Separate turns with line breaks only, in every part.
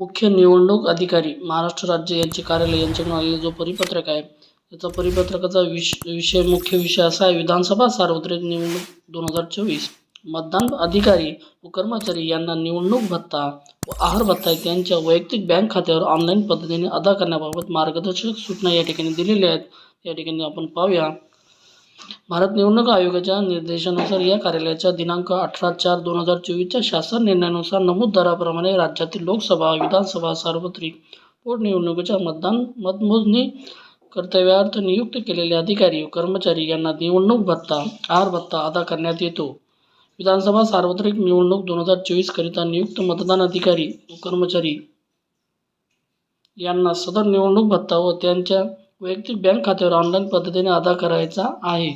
मुख्य निवडणूक अधिकारी महाराष्ट्र राज्य यांचे कार्यालय यांच्याकडून आलेला जो परिपत्रक आहे त्याचा परिपत्रकाचा विष विषय मुख्य विषय असा आहे विधानसभा सार्वत्रिक निवडणूक दोन हजार चोवीस. मतदान अधिकारी व कर्मचारी यांना निवडणूक भत्ता व आहार भत्ता त्यांच्या वैयक्तिक बँक खात्यावर ऑनलाईन पद्धतीने अदा करण्याबाबत मार्गदर्शक सूचना या ठिकाणी दिलेल्या आहेत. या ठिकाणी आपण पाहूया भारत निवडणूक आयोगाच्या निर्देशानुसार या कार्यालयाच्या दिनांक अठरा चार दोन हजार चोवीसच्या शासन निर्णयानुसार नमूद दराप्रमाणे राज्यातील लोकसभा विधानसभा सार्वत्रिक पोटनिवडणुकीच्या मतदान मतमोजणी कर्तव्यार्थ नियुक्त केलेले अधिकारी व कर्मचारी यांना निवडणूक भत्ता आहार भत्ता अदा करण्यात येतो. विधानसभा सार्वत्रिक निवडणूक दोन हजार चोवीसकरिता नियुक्त मतदान अधिकारी व कर्मचारी यांना सदर निवडणूक भत्ता व त्यांच्या वैयक्तिक बँक खात्यावर ऑनलाईन पद्धतीने अदा करायचा आहे.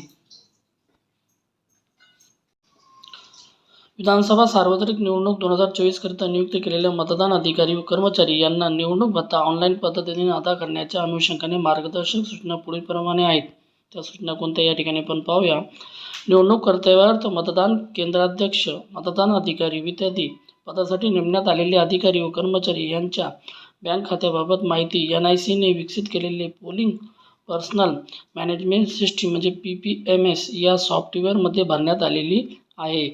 विधानसभा सार्वत्रिक निवडणूक दोन हजार चोवीसकरिता नियुक्त केलेल्या मतदान अधिकारी व कर्मचारी यांना निवडणूक भत्ता ऑनलाईन पद्धतीने अदा करण्याच्या अनुषंगाने मार्गदर्शक सूचना पुढीलप्रमाणे आहेत. त्या सूचना कोणत्या? या ठिकाणी पण पाहूया. निवडणूक कर्तव्यार्थ मतदान केंद्राध्यक्ष मतदान अधिकारी इत्यादी पदासाठी नेमण्यात आलेले अधिकारी व कर्मचारी यांच्या बँक खात्याबाबत माहिती. एन आय सीने विकसित केलेले पोलिंग पर्सनल मॅनेजमेंट सिस्टीम म्हणजे पी पी एम एस या सॉफ्टवेअरमध्ये भरण्यात आलेली आहे.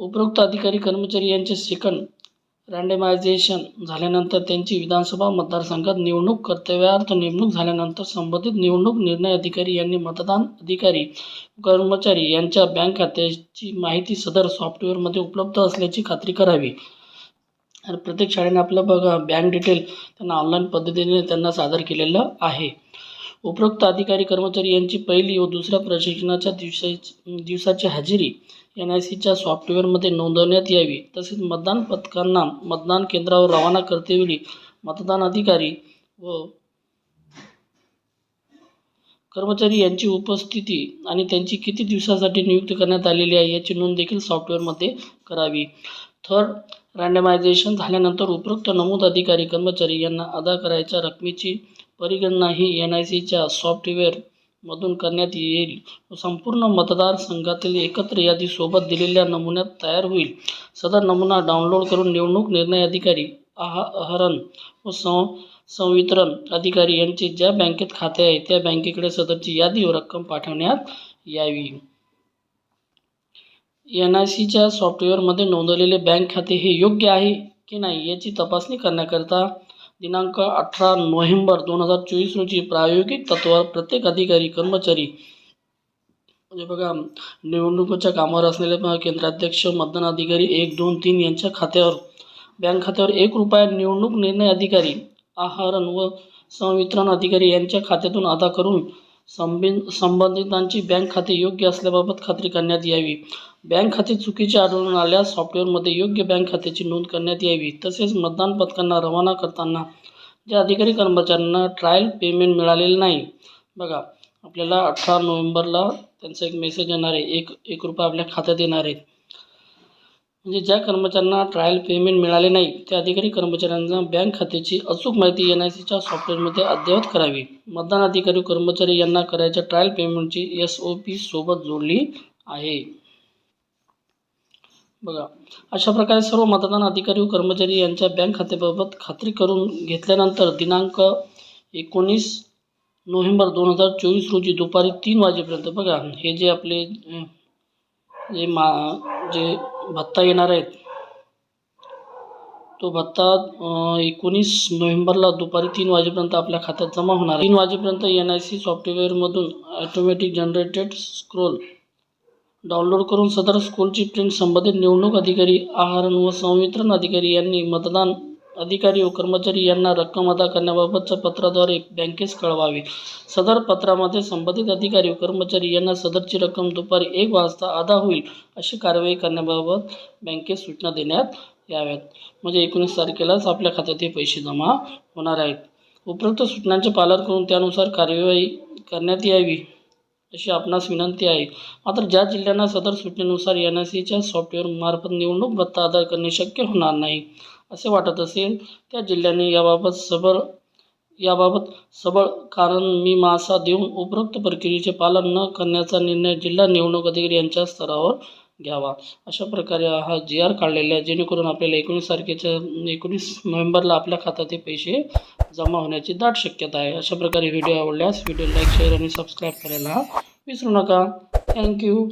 उपरोक्त अधिकारी कर्मचारी यांचे सेकंड रँडमायझेशन झाल्यानंतर त्यांची विधानसभा मतदारसंघात निवडणूक कर्तव्यार्थ नेमणूक झाल्यानंतर संबंधित निवडणूक निर्णय अधिकारी यांनी मतदान अधिकारी कर्मचारी यांच्या बँक खात्याची माहिती सदर सॉफ्टवेअरमध्ये उपलब्ध असल्याची खात्री करावी. तर प्रत्येक शाळेने आपलं बघा बँक डिटेल त्यांना ऑनलाईन पद्धतीने त्यांना सादर केलेलं आहे. उपरोक्त अधिकारी कर्मचारी यांची पहिली व दुसऱ्या प्रशिक्षणाच्या दिवसाची दिवसाची हजेरी एन आय सीच्या सॉफ्टवेअरमध्ये नोंदवण्यात यावी. तसेच मतदान पथकांना मतदान केंद्रावर रवाना करतेवेळी मतदान अधिकारी व कर्मचारी यांची उपस्थिती आणि त्यांची किती दिवसासाठी नियुक्त करण्यात आलेली आहे याची नोंद देखील सॉफ्टवेअरमध्ये करावी. थर्ड रँडमायझेशन झाल्यानंतर उपरोक्त नमूद अधिकारी कर्मचारी यांना अदा करायच्या रकमेची परिगणना ही एन आय सीच्या सॉफ्टवेअरमधून करण्यात येईल. व संपूर्ण मतदारसंघातील एकत्र यादी सोबत दिलेल्या नमुन्यात तयार होईल. सदर नमुना डाउनलोड करून निवडणूक निर्णय अधिकारी आहा आहरण व सं संवितरण अधिकारी यांचे ज्या बँकेत खाते आहे त्या बँकेकडे सदरची यादी व रक्कम पाठवण्यात यावी. एन आय सीच्या सॉफ्टवेअरमध्ये नोंदवलेले बँक खाते हे योग्य आहे की नाही याची तपासणी करण्याकरता दिनांक अठरा नोव्हेंबर दोन हजार चोवीस रोजी प्रायोगिक तत्त्वावर प्रत्येक अधिकारी कर्मचारी म्हणजे बघा निवडणुकीच्या कामावर असलेले केंद्राध्यक्ष मतदान अधिकारी एक दोन तीन यांच्या खात्यावर बँक खात्यावर एक रुपया निवडणूक निर्णय अधिकारी आहरण व संवितरण अधिकारी यांच्या खात्यातून अदा करून संबिन संबंधितांची बँक खाते योग्य असल्याबाबत खात्री करण्यात यावी. बँक खाते चुकीचे आढळून आल्यास सॉफ्टवेअरमध्ये योग्य बँक खात्याची नोंद करण्यात यावी. तसेच मतदान पथकांना रवाना करताना ज्या अधिकारी कर्मचाऱ्यांना ट्रायल पेमेंट मिळालेलं नाही. बघा आपल्याला अठरा नोव्हेंबरला त्यांचा एक मेसेज येणार आहे. एक एक रुपये आपल्या खात्यात येणार आहे. म्हणजे ज्या कर्मचाऱ्यांना ट्रायल पेमेंट मिळाले नाही त्या अधिकारी कर्मचाऱ्यांना बँक खात्याची अचूक माहिती एन आय सीच्या सॉफ्टवेअरमध्ये अद्ययावत करावी. मतदान अधिकारी कर्मचारी यांना करायच्या ट्रायल पेमेंटची एस ओ पी सोबत जोडली आहे. बघा अशा प्रकारे सर्व मतदान अधिकारी व कर्मचारी यांच्या बँक खात्याबाबत खात्री करून घेतल्यानंतर दिनांक एकोणीस नोव्हेंबर दोन हजार चोवीस रोजी दुपारी तीन वाजेपर्यंत बघा हे जे आपले जे मा जे भत्ता येणार आहेत. तो भत्ता एकोणीस नोव्हेंबरला दुपारी तीन वाजेपर्यंत आपल्या खात्यात जमा होणार तीन वाजेपर्यंत एन आय सी सॉफ्टवेअरमधून ॲटोमॅटिक जनरेटेड स्क्रोल डाउनलोड करून सदर स्कूलची प्रिंट संबंधित निवडणूक अधिकारी आहरण व संवितरण अधिकारी यांनी मतदान अधिकारी व कर्मचारी यांना रक्कम अदा करण्याबाबतच्या पत्राद्वारे बँकेस कळवावे. सदर पत्रामध्ये संबंधित अधिकारी व कर्मचारी यांना सदरची रक्कम दुपारी एक वाजता अदा होईल अशी कारवाई करण्याबाबत बँकेस सूचना देण्यात याव्यात. म्हणजे एकोणीस तारखेलाच आपल्या खात्यात हे पैसे जमा होणार आहेत. उपरोक्त सूचनांचे पालन करून त्यानुसार कार्यवाही करण्यात यावी अशी आपणास विनंती आहे. मात्र ज्या जिल्ह्यांना सदर सूचनेनुसार एन आय सीच्या सॉफ्टवेअरमार्फत निवडणूक भत्ता अदा करणे शक्य होणार नाही असे वाटत असेल. त्या जिल्ह्याने याबाबत सबळ याबाबत सबळ कारण मीमांसा देऊन उपरोक्त प्रक्रियेचे पालन न करण्याचा निर्णय जिल्हा निवडणूक अधिकारी यांच्या स्तरावर घ्यावा. अशा प्रकारे हा जी आर काढलेला आहे. जेणेकरून आपल्याला एकोणीस तारखेच्या एकोणीस नोव्हेंबरला आपल्या खात्यात हे पैसे जमा होण्याची दाट शक्यता आहे. अशा प्रकारे व्हिडिओ आवडल्यास व्हिडिओ लाईक शेअर आणि सबस्क्राईब करायला विसरू नका. थँक्यू.